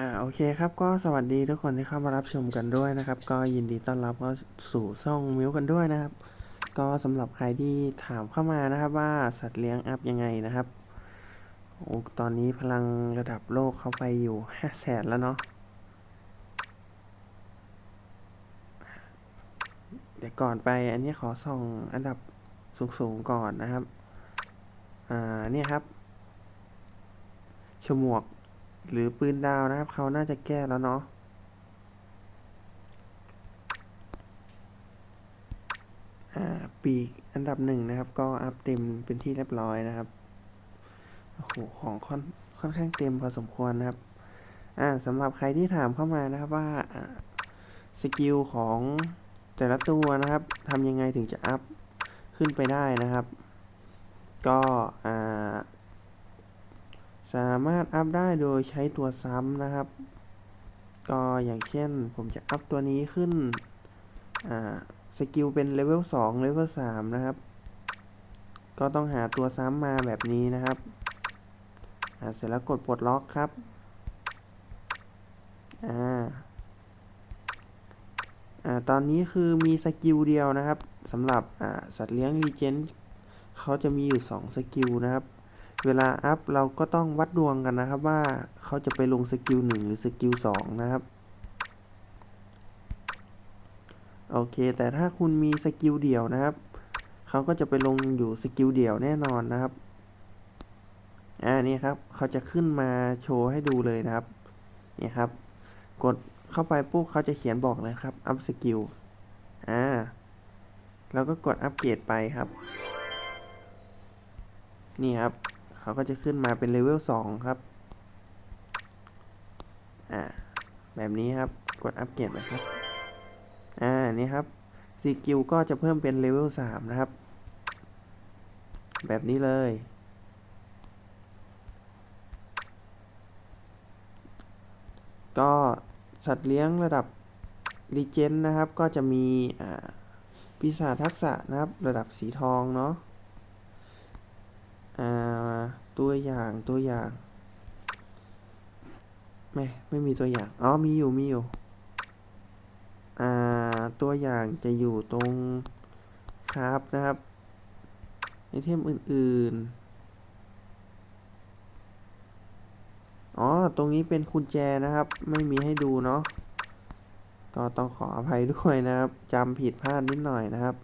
อ่าโอเคครับก็สวัสดีทุกคนที่เข้ามารับชมกันด้วยนะครับ ก็ยินดีต้อนรับเข้าสู่ช่องมิวกันด้วยนะครับ ก็สำหรับใครที่ถามเข้ามานะครับว่าสัตว์เลี้ยงอัพยังไงนะครับโอ้ตอนนี้พลังระดับโลกเข้าไปอยู่ห้าแสนแล้วเนาะเดี๋ยวก่อนไปอันนี้ขอส่องอันดับสูงๆก่อนนะครับอ่าเนี่ยครับฉมวก หรือปืนดาวนะครับ เขาน่าจะแก้แล้วเนาะปีกอันดับหนึ่งนะครับ ก็อัพเต็มเป็นที่เรียบร้อยนะครับโอ้โหของค่อนค่อนข้างเต็มพอสมควรนะครับ อ่าสำหรับใครที่ถามเข้ามานะครับว่าสกิลของแต่ละตัวนะครับทำยังไงถึงจะอัพขึ้นไปได้นะครับ ก็อ่า สามารถอัพได้โดยใช้ตัวซ้ำนะครับ ก็อย่างเช่นผมจะอัพตัวนี้ขึ้นสกิลเป็นเลเวล2เลเวล3นะครับ ก็ต้องหาตัวซ้ำมาแบบนี้นะครับ เสร็จแล้วกดปลดล็อกครับอ่าอ่าตอนนี้คือมีสกิลเดียวนะครับสำหรับสัตว์เลี้ยงรีเจนเขาจะมีอยู่ 2 สกิลนะครับ เวลาอัพเราก็ต้องวัดดวงกันนะครับว่าเขาจะไปลงสกิลหนึ่งหรือสกิลสองนะครับ โอเค แต่ถ้าคุณมีสกิลเดี่ยวนะครับ เขาก็จะไปลงอยู่สกิลเดี่ยวแน่นอนนะครับอ่านี่ครับเขาจะขึ้นมาโชว์ให้ดูเลยนะครับนี่ครับ กดเข้าไปปุ๊บเขาจะเขียนบอกเลยครับอัพสกิลอ่าแล้วก็กดอัปเกรดไปครับ นี่ครับ เขาก็จะขึ้นมาเป็นเลเวล2ครับ อ่า แบบนี้ครับ กดอัปเกรดนะครับ อ่า นี่ครับสกิลก็จะเพิ่มเป็นเลเวล3นะครับ แบบนี้เลย ก็สัตว์เลี้ยงระดับรีเจนนะครับ ก็จะมีปีศาจทักษะนะครับ ระดับสีทองเนาะ ตัวอย่างตัวอย่าง ไม่ไม่มีตัวอย่าง อ๋อมีอยู่มีอยู่ อ่าตัวอย่างจะอยู่ตรงครับนะครับไอเทมอื่น ๆ อ๋อ ตรงนี้เป็นกุญแจนะครับ ไม่มีให้ดูเนาะ ก็ต้องขออภัยด้วยนะครับจำผิดพลาดนิดหน่อยนะครับ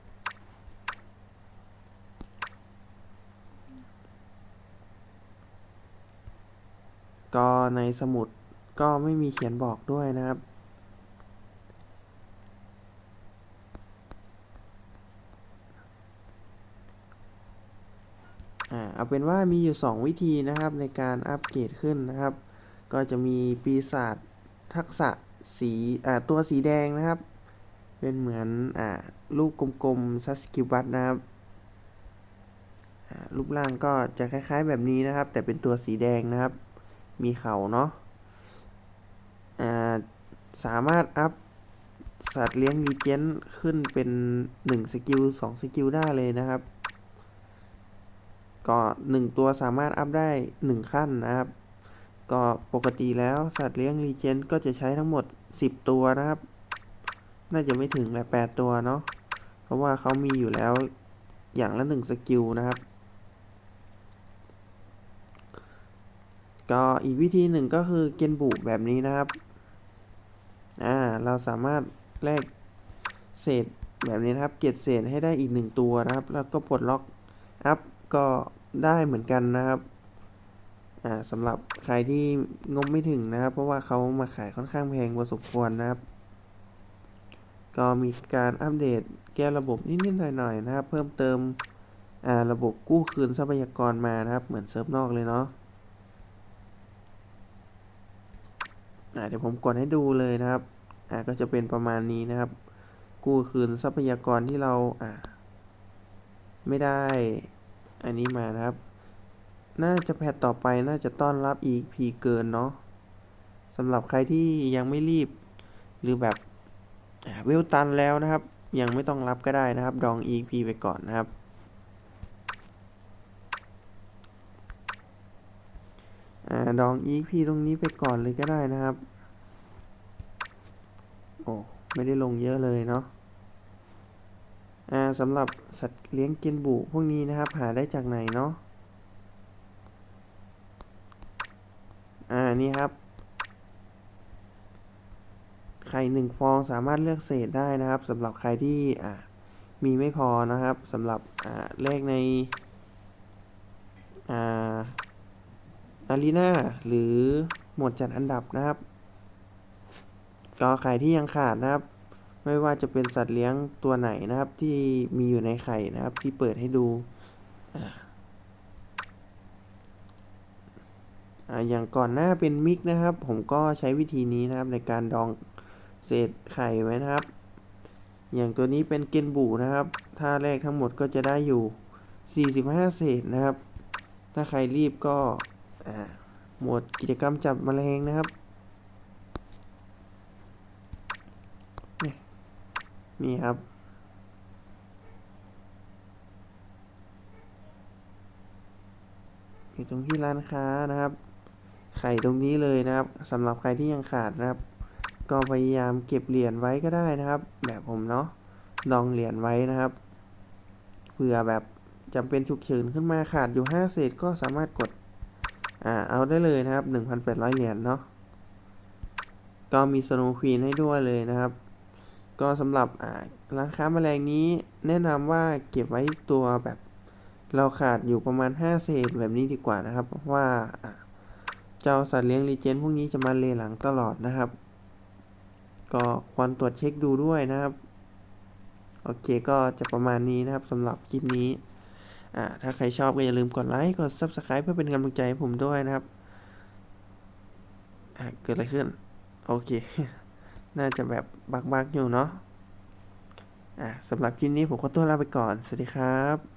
ก็ในสมุดก็ไม่มีเขียนบอกด้วยนะครับ เอาเป็นว่ามีอยู่ 2 วิธีนะครับในการอัปเกรดขึ้นนะครับ ก็จะมีปีศาจทักษะสีตัวสีแดงนะครับ เป็นเหมือนอลูกกลมๆซัสกิบัตนะครับรูปร่างก็จะคล้ายๆแบบนี้นะครับ แต่เป็นตัวสีแดงนะครับ มีเขาเนาะสามารถอัพสัตว์เลี้ยงรีเจนขึ้นเป็น 1 สกิล 2 สกิลได้เลยนะครับ ก็ 1 ตัวสามารถอัพได้ 1 ขั้นนะครับ ก็ปกติแล้วสัตว์เลี้ยงรีเจนก็จะใช้ทั้งหมด 10 ตัวนะครับ น่าจะไม่ถึงแหละ8ตัวเนาะ เพราะว่าเขามีอยู่แล้วอย่างละ 1 สกิลนะครับ ก็อีกวิธีหนึ่งก็คือเกนบุแบบนี้นะครับ อ่า เราสามารถแลกเศษแบบนี้นะครับ เก็บเศษให้ได้อีกหนึ่งตัวนะครับ แล้วก็ปลดล็อกอัพก็ได้เหมือนกันนะครับ อ่าสำหรับใครที่งบไม่ถึงนะครับ เพราะว่าเขามาขายค่อนข้างแพงพอสมควรนะครับ ก็มีการอัปเดตแก้ระบบนิดๆหน่อยๆนะครับ เพิ่มเติม อ่า ระบบกู้คืนทรัพยากรมานะครับ เหมือนเซิร์ฟนอกเลยเนาะ เดี๋ยวผมกดให้ดูเลยนะครับอ่าก็จะเป็นประมาณนี้นะครับ กู้คืนทรัพยากรที่เราอ่าไม่ได้อันนี้มานะครับ น่าจะแพทต่อไปน่าจะต้อนรับอีพีเกินเนาะสำหรับใครที่ยังไม่รีบ หรือแบบเวลตันแล้วนะครับ ยังไม่ต้องรับก็ได้นะครับ ดอง EP ไปก่อนนะครับ อ่าดอง EP ตรงนี้ไปก่อนเลยก็ได้นะครับ โอ้ไม่ได้ลงเยอะเลยเนาะอ่าสำหรับสัตว์เลี้ยงกินบุพวกนี้นะครับ หาได้จากไหนเนาะอ่านี่ครับไข่หนึ่งฟองสามารถเลือกเศษได้นะครับสำหรับใครที่อ่ามีไม่พอนะครับสำหรับอ่าเลขในอ่า อารีนาหรือหมวดจัดอันดับนะครับ ก็ไข่ที่ยังขาดนะครับ ไม่ว่าจะเป็นสัตว์เลี้ยงตัวไหนนะครับ ที่มีอยู่ในไข่นะครับ ที่เปิดให้ดูอย่างก่อนหน้าเป็นมิกนะครับ ผมก็ใช้วิธีนี้นะครับในการดองเศษไข่ไว้นะครับ อย่างตัวนี้เป็นเกนบูนะครับ ถ้าแรกทั้งหมดก็จะได้อยู่ 45 เศษนะครับ ถ้าใครรีบก็ หมวดกิจกรรมจับแมลงนะครับนี่นี่ครับ อยู่ตรงที่ร้านค้านะครับ ไข่ตรงนี้เลยนะครับสำหรับใครที่ยังขาดนะครับ ก็พยายามเก็บเหรียญไว้ก็ได้นะครับ แบบผมเนาะดองเหรียญไว้นะครับเผื่อแบบจำเป็นฉุกเฉินขึ้นมาขาดอยู่5เศษก็สามารถกด อ่าเอาได้เลยนะครับ 1,800 เหรียญเนาะก็มีสโนว์ควีนให้ด้วยเลยนะครับ ก็สำหรับอ่าร้านค้าแมลงนี้แนะนำว่าเก็บไว้ตัวแบบเราขาดอยู่ประมาณ 5 เศษแบบนี้ดีกว่านะครับว่าเจ้าสัตว์เลี้ยงรีเจนพวกนี้จะมาเลหลังตลอดนะครับ ก็ควรตรวจเช็คดูด้วยนะครับ โอเคก็จะประมาณนี้นะครับสำหรับคลิปนี้ ถ้าใครชอบก็อย่าลืมกดไลค์ กด Subscribe เพื่อเป็นกำลังใจให้ผมด้วยนะครับอ่าเกิดอะไรขึ้น โอเค น่าจะแบบบักๆอยู่เนาะอ่าสำหรับคลิปนี้ผมขอตัวลาไปก่อน สวัสดีครับ